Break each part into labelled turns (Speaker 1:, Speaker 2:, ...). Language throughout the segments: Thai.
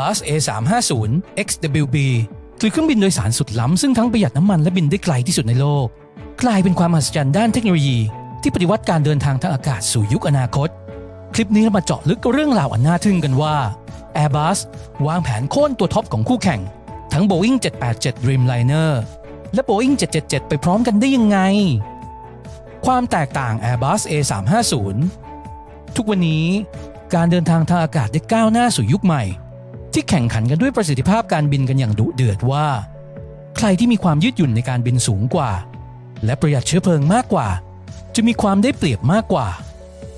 Speaker 1: Airbus A350 XWB คือเครื่องบินโดยสารสุดล้ำซึ่งทั้งประหยัดน้ำมันและบินได้ไกลที่สุดในโลก กลายเป็นความมหัศจรรย์ด้านเทคโนโลยี ที่ปฏิวัติการเดินทางทางอากาศสู่ยุคอนาคต คลิปนี้เรามาเจาะลึกเรื่องราวอันน่าทึ่งกันว่า Airbus วางแผนโค่นตัวท็อปของคู่แข่ง ทั้ง Boeing 787 Dreamliner และ Boeing 777 ไปพร้อมกันได้ยังไง ความแตกต่าง Airbus A350 ทุกวันนี้การเดินทางทางอากาศได้ก้าวหน้าสู่ยุคใหม่ ที่แข่งขันกันด้วยประสิทธิภาพการบินกันอย่างดุเดือดว่า ใครที่มีความยืดหยุ่นในการบินสูงกว่า และประหยัดเชื้อเพลิงมากกว่า จะมีความได้เปรียบมากกว่า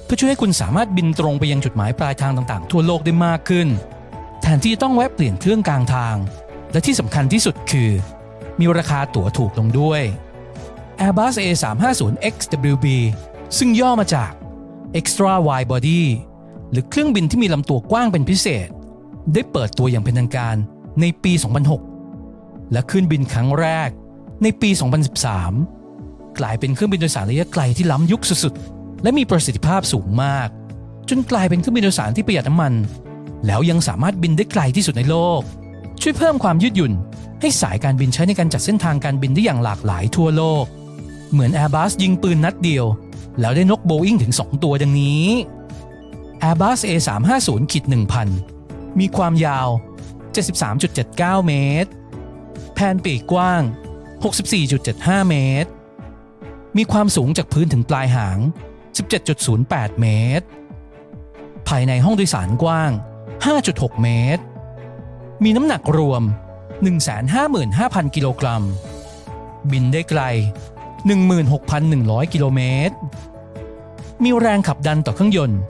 Speaker 1: เพื่อช่วยให้คุณสามารถบินตรงไปยังจุดหมายปลายทางต่างๆ ทั่วโลกได้มากขึ้น แทนที่จะต้องแวะเปลี่ยนเครื่องกลางทาง และที่สำคัญที่สุดคือ มีราคาตั๋วถูกลงด้วย Airbus A350 XWB ซึ่งย่อมาจาก Extra Wide Body หรือเครื่องบินที่มีลำตัวกว้างเป็นพิเศษ ได้เปิดตัวอย่างเป็นทางการในปี 2006 และขึ้นบินครั้งแรกในปี 2013 กลายเป็นเครื่องบินโดยสารระยะไกลที่ล้ำยุคสุดๆ และมีประสิทธิภาพสูงมาก จนกลายเป็นเครื่องบินโดยสารที่ประหยัดน้ำมัน แล้วยังสามารถบินได้ไกลที่สุดในโลก ช่วยเพิ่มความยืดหยุ่น ให้สายการบินใช้ในการจัดเส้นทางการบินได้อย่างหลากหลายทั่วโลก เหมือน Airbus ยิงปืนนัดเดียว แล้วได้นกโบอิงถึง 2 ตัวดังนี้ Airbus A350 ขีด1,000 มีความยาว 73.79 เมตร แผ่นปีกกว้าง 64.75 เมตร มีความสูงจากพื้นถึงปลายหาง 17.08 เมตร ภายในห้องโดยสารกว้าง 5.6 เมตร มีน้ำหนักรวม 155,000 กิโลกรัม บินได้ไกล 16,100 กิโลเมตร มีแรงขับดันต่อเครื่องยนต์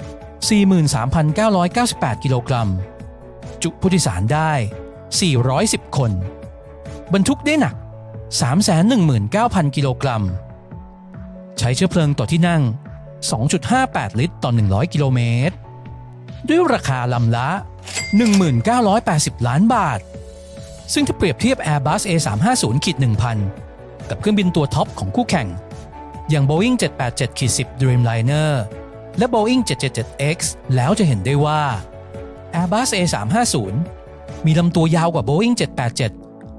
Speaker 1: 43,998 กิโลกรัม จุผู้โดยสารได้ 410 คน บรรทุกได้หนัก 319,000 กิโลกรัม ใช้เชื้อเพลิงต่อที่นั่ง 2.58 ลิตรต่อ 100 กิโลเมตร ด้วยราคาลำละ 1980 ล้านบาท ซึ่งถ้าเปรียบเทียบ Airbus A350 ขีด1,000 กับเครื่องบินตัวท็อปของคู่แข่ง อย่าง Boeing 787-10 Dreamliner และ Boeing 777X แล้วจะเห็นได้ว่า Airbus A350 มีลำตัวยาวกว่า Boeing 787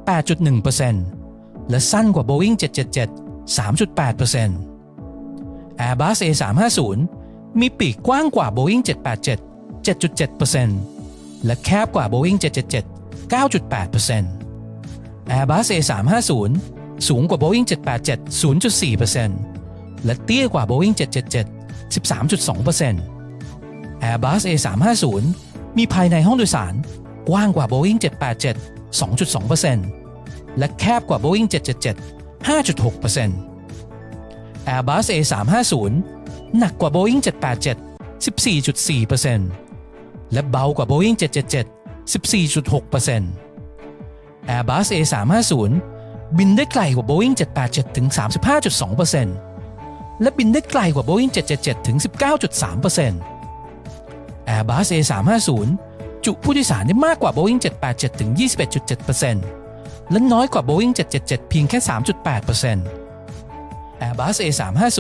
Speaker 1: 8.1%และสั้นกว่า Boeing 777 3.8% Airbus A350 มีปีกกว้างกว่า Boeing 787 7.7%และแคบกว่า Boeing 777 9.8% Airbus A350 สูงกว่า Boeing 787 0.4%และเตี้ยกว่า Boeing 777 13.2% Airbus A350 มีภายในห้องโดยสาร กว้างกว่า Boeing 787 2.2%และแคบกว่า Boeing 777 5.6% Airbus A350 หนักกว่า Boeing 787 14.4%และเบากว่า Boeing 777 14.6% Airbus A350 บินได้ไกลกว่า Boeing 787 ถึง 35.2%และบินได้ไกลกว่า Boeing 777 ถึง 19.3% Airbus A350 จุผู้โดยสารได้มากกว่า Boeing 787 ถึง 21.7%และน้อยกว่า Boeing 777 เพียงแค่ 3.8% Airbus A350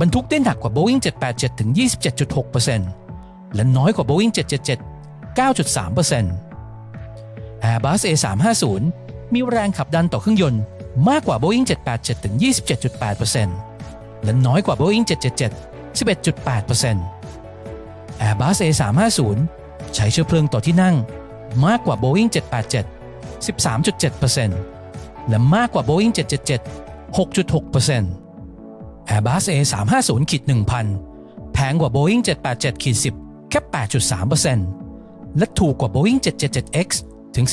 Speaker 1: บรรทุกได้หนักกว่า Boeing 787 ถึง 27.6%และน้อยกว่า Boeing 777 9.3% Airbus A350 มีแรงขับดันต่อเครื่องยนต์มากกว่า Boeing 787 ถึง 27.8%และน้อยกว่า Boeing 777 11.8% Airbus A350 ใช้เชื้อเพลิงต่อที่นั่งมากกว่า Boeing 787 13.7%และมากกว่า Boeing 777 6.6% Airbus A350-1000 แพงกว่า Boeing 787-10 แค่ 8.3%และถูกกว่า Boeing 777X ถึง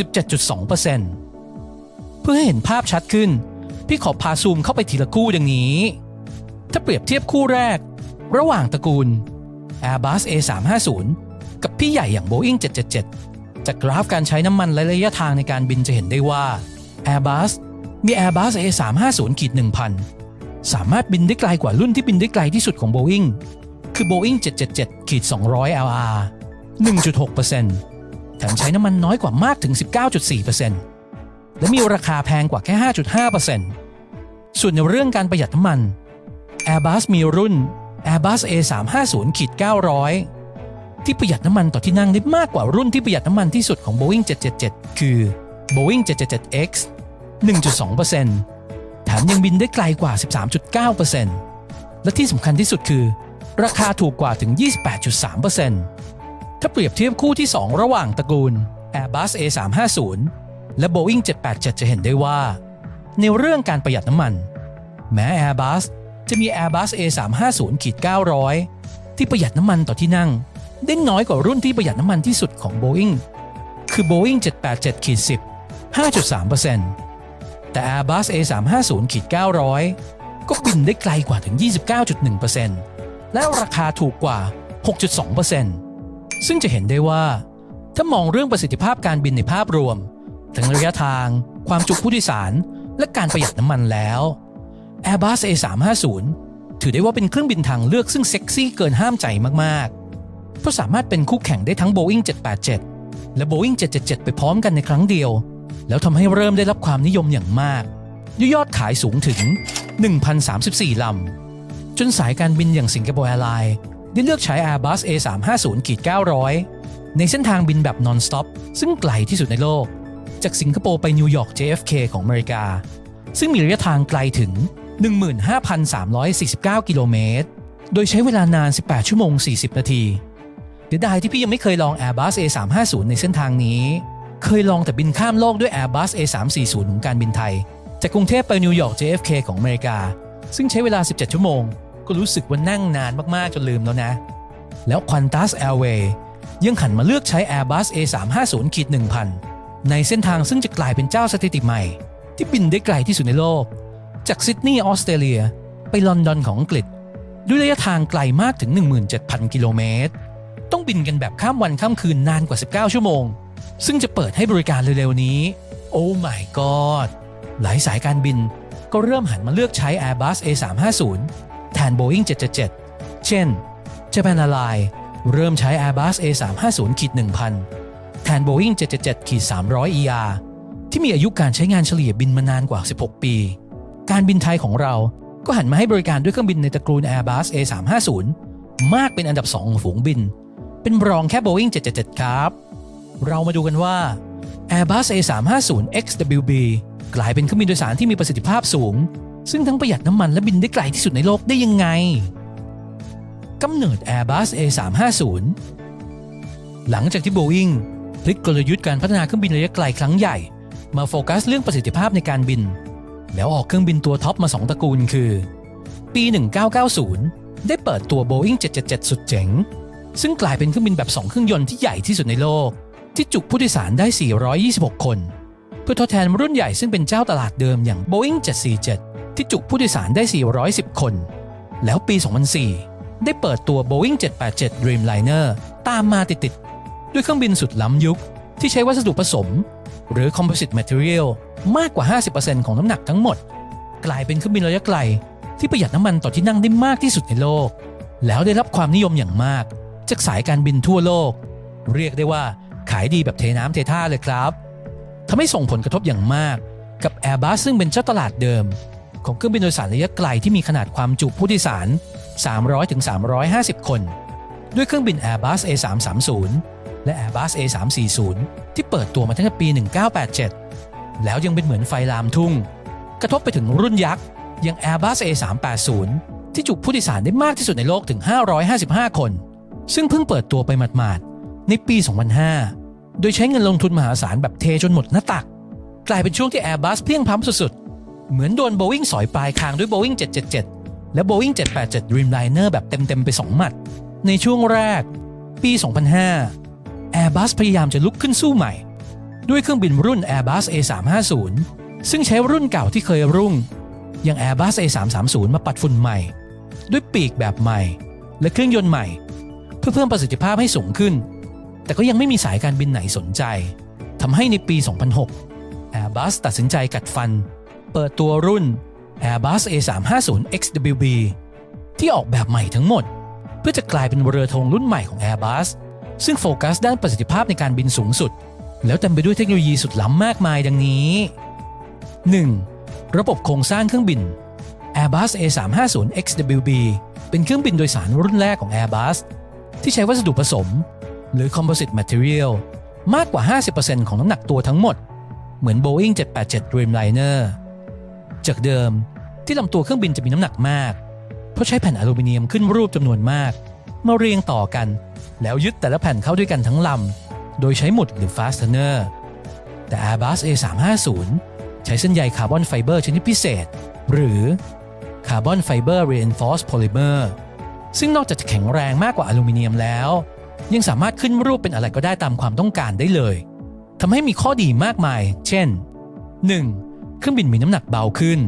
Speaker 1: 17.2%เพื่อให้เห็นภาพชัดขึ้น พี่ขอพาซูมเข้าไปทีละคู่ดังนี้ ถ้าเปรียบเทียบคู่แรก ระหว่างตระกูล Airbus A350 กับพี่ใหญ่อย่าง Boeing 777 จากกราฟการใช้น้ำมันและระยะทางในการบินจะเห็นได้ว่า Airbus มี Airbus A350 ขีด1,000 สามารถบินได้ไกลกว่ารุ่นที่บินได้ไกลที่สุดของ Boeing คือ Boeing 777ขีด200 LR 1.6%แถมใช้น้ำมันน้อยกว่ามากถึง 19.4%และมีราคาแพงกว่าแค่ 5.5%ส่วนในเรื่องการประหยัดน้ำมัน Airbus มีรุ่น Airbus A350 ขีด900 ที่ประหยัดน้ำมันต่อที่นั่งได้มากกว่ารุ่นที่ประหยัดน้ำมันที่สุดของ Boeing 777 คือ Boeing 777X 1.2%แถมยังบินได้ไกลกว่า 13.9%และที่สำคัญที่สุดคือ ราคาถูกกว่าถึง 28.3%ถ้าเปรียบเทียบคู่ที่ 2 ระหว่างตระกูล Airbus A350 และ Boeing 787 จะเห็นได้ว่า ในเรื่องการประหยัดน้ำมัน แม้ Airbus จะมี Airbus A350 ขีด900 ที่ประหยัดน้ำมันต่อที่นั่ง ได้น้อยกว่ารุ่นที่ประหยัดน้ำมันที่สุดของ Boeing คือ Boeing 787ขีด10 5.3%แต่ Airbus A350 ขีด900 ก็บินได้ไกลกว่าถึง 29.1%และราคาถูกกว่า 6.2%ซึ่งจะเห็นได้ว่า ถ้ามองเรื่องประสิทธิภาพการบินในภาพรวม ทั้งระยะทาง ความจุผู้โดยสาร และการประหยัดน้ำมันแล้ว Airbus A350 ถือได้ว่าเป็นเครื่องบินทางเลือกซึ่งเซ็กซี่เกินห้ามใจมากๆ เพราะสามารถเป็นคู่แข่งได้ทั้ง Boeing 787 และ Boeing 777 ไปพร้อมกันในครั้งเดียว แล้วทำให้เริ่มได้รับความนิยมอย่างมากยยอดขายสูงถึง 1,034 ลำ จนสายการบินอย่างสิงคโปร์แอร์ไลน์ได้เลือกใช้ Airbus A350 ขีด900 ในเส้นทางบินแบบ non-stop ซึ่งไกลที่สุดในโลก จากสิงคโปร์ไปนิวยอร์ก JFK ของอเมริกา ซึ่งมีระยะทางไกลถึง 15,349 กิโลเมตร โดยใช้เวลานาน 18 ชั่วโมง 40 นาทีเดียดายที่พี่ยังไม่เคยลอง Airbus A350 ในเส้นทางนี้ เคยลองแต่บินข้ามโลกด้วย Airbus A340 ของการบินไทย จากกรุงเทพไปนิวยอร์ก JFK ของอเมริกา ซึ่งใช้เวลา 17 ชั่วโมง ก็รู้สึกว่านั่งนานมากๆ จนลืมแล้วนะ แล้ว Qantas Airways ยังหันมาเลือกใช้ Airbus A350-1000 ในเส้นทางซึ่งจะกลายเป็นเจ้าสถิติใหม่ ที่บินได้ไกลที่สุดในโลก จากซิดนีย์ออสเตรเลีย ไปลอนดอนของอังกฤษ ด้วยระยะทางไกลมากถึง 17,000 กิโลเมตร ต้องบินกันแบบข้ามวันข้ามคืนนานกว่า 19 ชั่วโมง ซึ่งจะเปิดให้บริการเร็วๆนี้ โอ้ my god หลายสายการบินก็เริ่มหันมาเลือกใช้ Airbus A350 แทน Boeing 777 เช่น Japan Airlines เริ่มใช้ Airbus A350 ขีด1,000 แทน Boeing 777ขีด300 ER ที่มีอายุการใช้งานเฉลี่ยบินมานานกว่า 16 ปี การบินไทยของเราก็หันมาให้บริการด้วยเครื่องบินในตระกูล Airbus A350 มากเป็นอันดับ 2 ของฝูงบิน เป็นรองแค่ Boeing 777 ครับ เรามาดูกันว่า Airbus A350 XWB กลายเป็นเครื่องบินโดยสารที่มีประสิทธิภาพสูง ซึ่งทั้งประหยัดน้ำมันและบินได้ไกลที่สุดในโลกได้ยังไงกำเนิด Airbus A350 หลังจากที่ Boeing พลิกกลยุทธ์การพัฒนาเครื่องบินระยะไกลครั้งใหญ่ มาโฟกัสเรื่องประสิทธิภาพในการบิน แล้วออกเครื่องบินตัวท็อปมา 2 ตระกูลคือ ปี 1990 ได้เปิดตัว Boeing 777 สุดเจ๋ง ซึ่งกลายเป็นเครื่องบินแบบ 2 เครื่องยนต์ที่ใหญ่ที่สุดในโลก ที่จุผู้โดยสารได้ 426 คน เพื่อทดแทนรุ่นใหญ่ซึ่งเป็นเจ้าตลาดเดิมอย่าง Boeing 747 ที่จุผู้โดยสารได้ 410 คน แล้วปี 2004 ได้เปิดตัว Boeing 787 Dreamliner ตามมาติดๆด้วยเครื่องบินสุดล้ำยุคที่ใช้วัสดุผสม หรือ Composite Material มากกว่า 50%ของน้ำหนักทั้งหมด กลายเป็นเครื่องบินระยะไกล ที่ประหยัดน้ำมันต่อที่นั่งได้มากที่สุดในโลก แล้วได้รับความนิยมอย่างมาก จากสายการบินทั่วโลก เรียกได้ว่าขายดีแบบเทน้ำเทท่าเลยครับทำให้ส่งผลกระทบอย่างมากกับ Airbus ซึ่งเป็นเจ้าตลาดเดิม ของเครื่องบินโดยสารระยะไกลที่มีขนาดความจุผู้โดยสาร 300-350 คน ด้วยเครื่องบิน Airbus A330 และ Airbus A340 ที่เปิดตัวมาตั้งแต่ปี 1987 แล้วยังเป็นเหมือนไฟลามทุ่ง กระทบไปถึงรุ่นยักษ์อย่าง Airbus A380 ที่จุผู้โดยสารได้มากที่สุดในโลกถึง 555 คน ซึ่งเพิ่งเปิดตัวไปหมาดๆ ในปี 2005 โดยใช้เงินลงทุนมหาศาลแบบเทจนหมดหน้าตัก กลายเป็นช่วงที่ Airbus เพียงพล้ำสุดๆ เหมือนโดน Boeing สอยปลายคางด้วย Boeing 777 และ Boeing 787 Dreamliner แบบเต็มๆ ไป 2 หมัด ในช่วงแรก ปี 2005 Airbus พยายามจะลุกขึ้นสู้ใหม่ ด้วยเครื่องบินรุ่น Airbus A350 ซึ่งใช้รุ่นเก่าที่เคยรุ่ง อย่าง Airbus A330 มาปัดฝุ่นใหม่ ด้วยปีกแบบใหม่ และเครื่องยนต์ใหม่ เพื่อเพิ่มประสิทธิภาพให้สูงขึ้น แต่ก็ยังไม่มีสายการบินไหนสนใจทำให้ในปี 2006 Airbus ตัดสินใจกัดฟัน เปิดตัวรุ่น Airbus A350 XWB ที่ออกแบบใหม่ทั้งหมด เพื่อจะกลายเป็นเรือธงรุ่นใหม่ของ Airbus ซึ่งโฟกัสด้านประสิทธิภาพในการบินสูงสุด แล้วเต็มไปด้วยเทคโนโลยีสุดล้ำมากมายดังนี้ 1. ระบบโครงสร้างเครื่องบิน Airbus A350 XWB เป็นเครื่องบินโดยสารรุ่นแรกของ Airbus ที่ใช้วัสดุผสม หรือ composite material มากกว่า 50%ของน้ำหนักตัวทั้งหมด เหมือน Boeing 787 Dreamliner จากเดิมที่ลำตัวเครื่องบินจะมีน้ำหนักมาก เพราะใช้แผ่นอลูมิเนียมขึ้นรูปจำนวนมาก มาเรียงต่อกัน แล้วยึดแต่ละแผ่นเข้าด้วยกันทั้งลำ โดยใช้หมุดหรือ fastener แต่ Airbus A350 ใช้เส้นใยคาร์บอนไฟเบอร์ชนิดพิเศษ หรือ Carbon Fiber Reinforced Polymer ซึ่งนอกจากจะแข็งแรงมากกว่าอลูมิเนียมแล้ว ยังสามารถขึ้นรูปเป็นอะไรก็ได้ตามความต้องการได้เลยทำให้มีข้อดีมากมาย เช่น 1. เครื่องบินมีน้ำหนักเบาขึ้น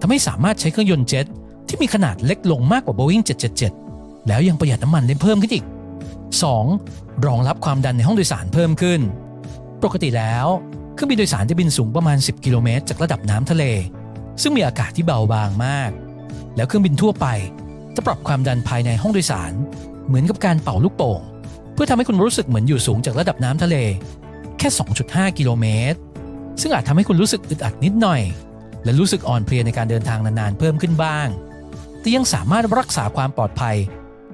Speaker 1: ทำให้สามารถใช้เครื่องยนต์เจ็ตที่มีขนาดเล็กลงมากกว่า Boeing 777 แล้วยังประหยัดน้ำมันได้เพิ่มขึ้นอีก 2. รองรับความดันในห้องโดยสารเพิ่มขึ้น ปกติแล้วเครื่องบินโดยสารจะบินสูงประมาณ 10 กิโลเมตรจากระดับน้ำทะเล ซึ่งมีอากาศที่เบาบางมาก แล้วเครื่องบินทั่วไป จะปรับความดันภายในห้องโดยสาร เหมือนกับการเป่าลูกโป่ง เพื่อทำให้คุณรู้สึกเหมือนอยู่สูงจากระดับน้ำทะเล แค่ 2.5 กิโลเมตร ซึ่งอาจทำให้คุณรู้สึกอึดอัดนิดหน่อย และรู้สึกอ่อนเพลียในการเดินทางนานๆเพิ่มขึ้นบ้าง แต่ยังสามารถรักษาความปลอดภัย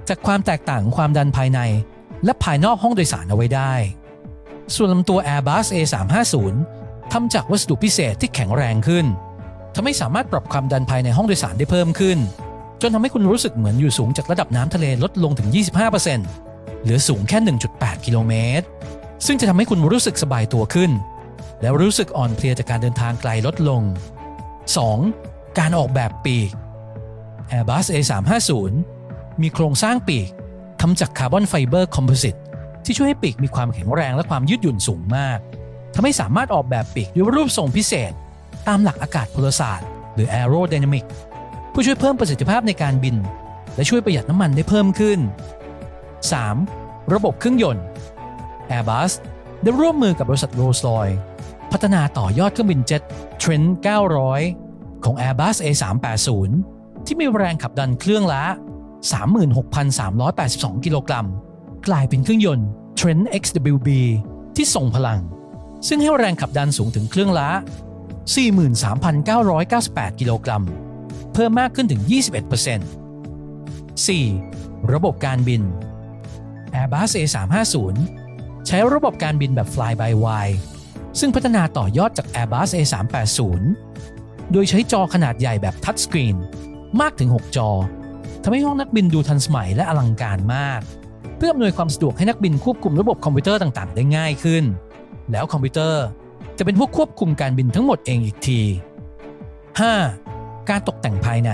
Speaker 1: จากความแตกต่างของความดันภายใน และภายนอกห้องโดยสารเอาไว้ได้ ส่วนลำตัว Airbus A350 ทำจากวัสดุพิเศษที่แข็งแรงขึ้นทำให้สามารถปรับความดันภายในห้องโดยสารได้เพิ่มขึ้น จนทำให้คุณรู้สึกเหมือนอยู่สูงจากระดับน้ำทะเลลดลงถึง 25%เหลือสูงแค่ 1.8 กิโลเมตร ซึ่งจะทำให้คุณรู้สึกสบายตัวขึ้น และรู้สึกอ่อนเพลียจากการเดินทางไกลลดลง 2. การออกแบบปีก Airbus A350 มีโครงสร้างปีกทำจากคาร์บอนไฟเบอร์คอมโพสิตที่ช่วยให้ปีกมีความแข็งแรงและความยืดหยุ่นสูงมากทำให้สามารถออกแบบปีกด้วยรูปทรงพิเศษ ตามหลักอากาศพลศาสตร์ หรือ aerodynamic เพื่อช่วยเพิ่มประสิทธิภาพในการบิน และช่วยประหยัดน้ำมันได้เพิ่มขึ้น 3. ระบบเครื่องยนต์ Airbus ได้ร่วมมือกับบริษัท Rolls-Royce พัฒนาต่อยอดเครื่องบินเจ็ต Trent 900 ของ Airbus A380 ที่มีแรงขับดันเครื่องละ 36,382 กิโลกรัม กลายเป็นเครื่องยนต์ Trent XWB ที่ทรงพลัง ซึ่งให้แรงขับดันสูงถึงเครื่องละ43,998 กิโลกรัม เพิ่มมากขึ้นถึง 21% 4. ระบบการบิน Airbus A350 ใช้ระบบการบินแบบ Fly by Wire ซึ่งพัฒนาต่อยอดจาก Airbus A380 โดยใช้จอขนาดใหญ่แบบทัชสกรีนมากถึง 6 จอ ทำให้ห้องนักบินดูทันสมัยและอลังการมาก เพื่ออำนวยความสะดวกให้นักบินควบคุมระบบคอมพิวเตอร์ต่างๆ ได้ง่ายขึ้น แล้วคอมพิวเตอร์จะเป็นผู้ควบคุมการบินทั้งหมดเองอีกที 5. การตกแต่งภายใน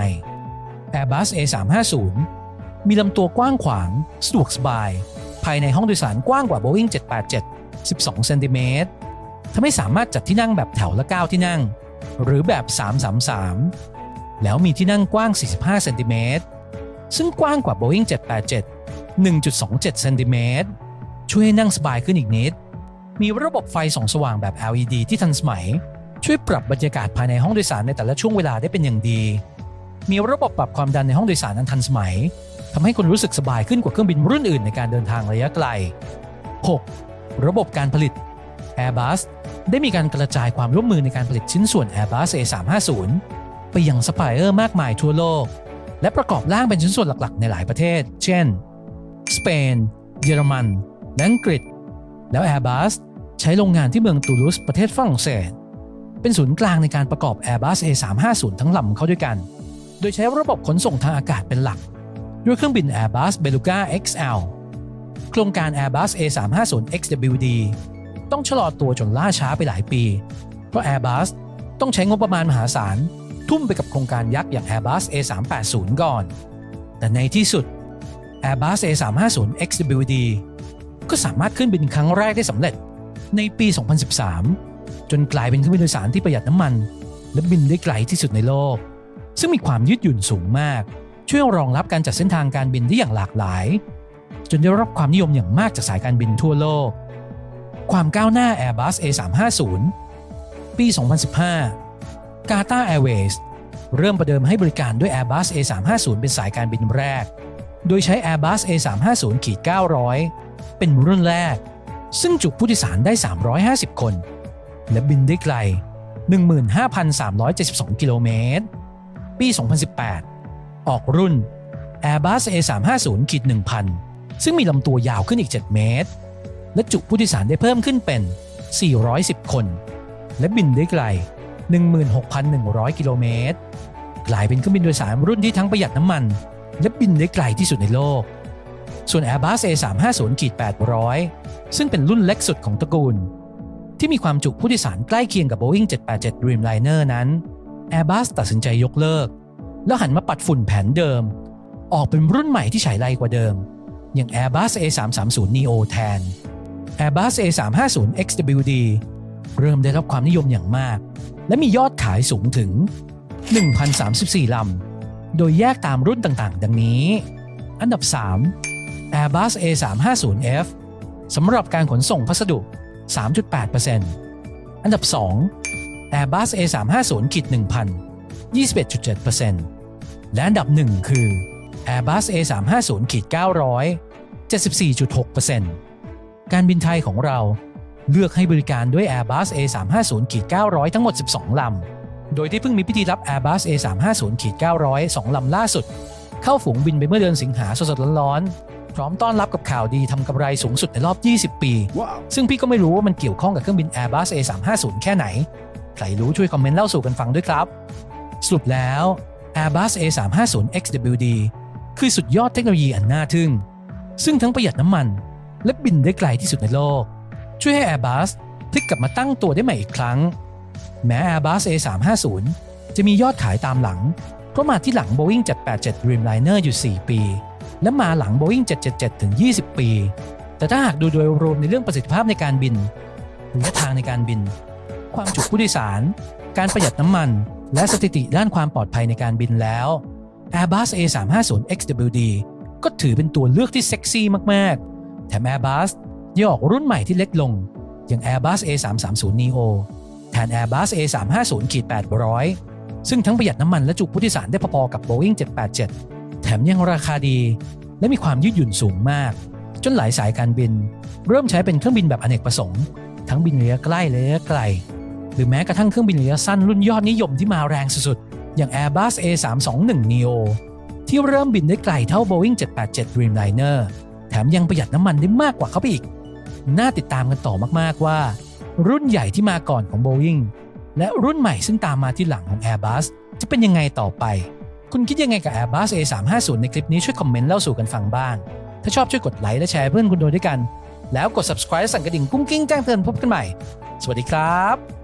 Speaker 1: Airbus A350 มีลำตัวกว้างขวาง สะดวกสบาย ภายในห้องโดยสารกว้างกว่า Boeing 787 12เซนติเมตรทำให้สามารถจัดที่นั่งแบบแถวละ 9 ที่นั่ง หรือแบบ 333 แล้วมีที่นั่งกว้าง 45เซนติเมตร ซึ่งกว้างกว่า Boeing 787 1.27 เซนติเมตร ช่วยให้นั่งสบายขึ้นอีกนิด มีระบบไฟส่องสว่างแบบ LED ที่ทันสมัย ช่วยปรับบรรยากาศภายในห้องโดยสารในแต่ละช่วงเวลาได้เป็นอย่างดี มีระบบปรับความดันในห้องโดยสารอันทันสมัยทำให้คุณรู้สึกสบายขึ้นกว่าเครื่องบินรุ่นอื่นในการเดินทางระยะไกล 6. ระบบการผลิต Airbus ได้มีการกระจายความร่วมมือในการผลิตชิ้นส่วน Airbus A350 ไปยังซัพพลายเออร์มากมายทั่วโลก และประกอบร่างเป็นชิ้นส่วนหลักๆ ในหลายประเทศ เช่น สเปน เยอรมัน และอังกฤษ แล้ว Airbus ใช้โรงงานที่เมืองตูลูสประเทศฝรั่งเศส เป็นศูนย์กลางในการประกอบ Airbus A350 ทั้งลำเข้าด้วยกัน โดยใช้ระบบขนส่งทางอากาศเป็นหลัก ด้วยเครื่องบิน Airbus Beluga XL โครงการ Airbus A350 XWD ต้องชะลอตัวจนล่าช้าไปหลายปี เพราะ Airbus ต้องใช้งบประมาณมหาศาล ทุ่มไปกับโครงการยักษ์อย่าง Airbus A380 ก่อน แต่ในที่สุด Airbus A350 XWD ก็สามารถขึ้นบินครั้งแรกได้สำเร็จในปี 2013 จนกลายเป็นเครื่องบินโดยสารที่ประหยัดน้ำมัน และบินได้ไกลที่สุดในโลก ซึ่งมีความยืดหยุ่นสูงมาก ช่วยรองรับการจัดเส้นทางการบินได้อย่างหลากหลาย จนได้รับความนิยมอย่างมากจากสายการบินทั่วโลก ความก้าวหน้า Airbus A350 ปี 2015 Qatar Airways เริ่มประเดิมให้บริการด้วย Airbus A350 เป็นสายการบินแรก โดยใช้ Airbus A350-900 เป็นรุ่นแรก ซึ่งจุผู้โดยสารได้ 350 คน และบินได้ไกล 15,372 กิโลเมตร ปี 2018 ออกรุ่น Airbus A350-1000 ซึ่งมีลำตัวยาวขึ้นอีก 7 เมตร และจุผู้โดยสารได้เพิ่มขึ้นเป็น 410 คน และบินได้ไกล 16,100 กิโลเมตร กลายเป็นเครื่องบินโดยสารรุ่นที่ทั้งประหยัดน้ำมัน และบินได้ไกลที่สุดในโลก ส่วน Airbus A350-800 ซึ่งเป็นรุ่นเล็กสุดของตระกูล ที่มีความจุผู้โดยสารใกล้เคียงกับ Boeing 787 Dreamliner นั้น Airbus ตัดสินใจยกเลิก แล้วหันมาปัดฝุ่นแผนเดิม ออกเป็นรุ่นใหม่ที่ฉายไลกว่าเดิม อย่าง Airbus A330 Neo แทน Airbus A350 XWD เริ่มได้รับความนิยมอย่างมาก และมียอดขายสูงถึง 1,034 ลำ โดยแยกตามรุ่นต่างๆ ดังนี้ อันดับ 3 Airbus A350F สำหรับการขนส่งพัสดุ 3.8%อันดับ 2 Airbus A350-1000 21.7%และอันดับ 1 คือ Airbus A350-900 74.6%การบินไทยของเรา เลือกให้บริการด้วย Airbus A350-900 ทั้งหมด 12 ลำ โดยที่เพิ่งมีพิธีรับ Airbus A350-900 2 ลำล่าสุด เข้าฝูงบินไปเมื่อเดือนสิงหาสดๆร้อนๆ พร้อมต้อนรับกับข่าวดีทำกำไรสูงสุดในรอบ 20 ปีซึ่งพี่ก็ไม่รู้ว่ามันเกี่ยวข้องกับเครื่องบิน Airbus A350 แค่ไหน ใครรู้ช่วยคอมเมนต์เล่าสู่กันฟังด้วยครับ สรุปแล้ว Airbus A350 XWD คือสุดยอดเทคโนโลยีอันน่าทึ่ง ซึ่งทั้งประหยัดน้ำมัน และบินได้ไกลที่สุดในโลก ช่วยให้ Airbus พลิกกลับมาตั้งตัวได้ใหม่อีกครั้ง แม้ Airbus A350 จะมียอดขายตามหลัง เพราะมาที่หลัง Boeing 787 Dreamliner อยู่ 4 ปี และมาหลัง Boeing 777 ถึง 20 ปี แต่ถ้าหากดูโดยรวมในเรื่องประสิทธิภาพในการบินระยะทางในการบิน ความจุผู้โดยสาร การประหยัดน้ำมัน และสถิติด้านความปลอดภัยในการบินแล้ว Airbus A350 XWD ก็ถือเป็นตัวเลือกที่เซ็กซี่มาก ๆ แถม Airbus ยังออกรุ่นใหม่ที่เล็กลง อย่าง Airbus A330 Neo แทน Airbus A350-800 ซึ่งทั้งประหยัดน้ำมันและจุผู้โดยสารได้พอๆกับ Boeing 787 แถมยังราคาดี และมีความยืดหยุ่นสูงมาก จนหลายสายการบิน เริ่มใช้เป็นเครื่องบินแบบอเนกประสงค์ ทั้งบินระยะใกล้และระยะไกล หรือแม้กระทั่งเครื่องบินระยะสั้นรุ่นยอดนิยมที่มาแรงสุดๆ อย่าง Airbus A321 Neo ที่เริ่มบินได้ไกลเท่า Boeing 787 Dreamliner แถมยังประหยัดน้ำมันได้มากกว่าเขาไปอีก น่าติดตามกันต่อมากๆว่า รุ่นใหญ่ที่มาก่อนของ Boeing และรุ่นใหม่ซึ่งตามมาที่หลังของ Airbus จะเป็นยังไงต่อไป คุณคิดยังไงกับ Airbus A350 ในคลิปนี้ช่วยคอมเมนต์เล่าสู่กันฟังบ้าง ถ้าชอบช่วยกดไลค์และแชร์เพื่อนคุณโดยด้วยกัน แล้วกด subscribe และสั่นกระดิ่งกุ้งกิ้งแจ้งเตือนพบกันใหม่ สวัสดีครับ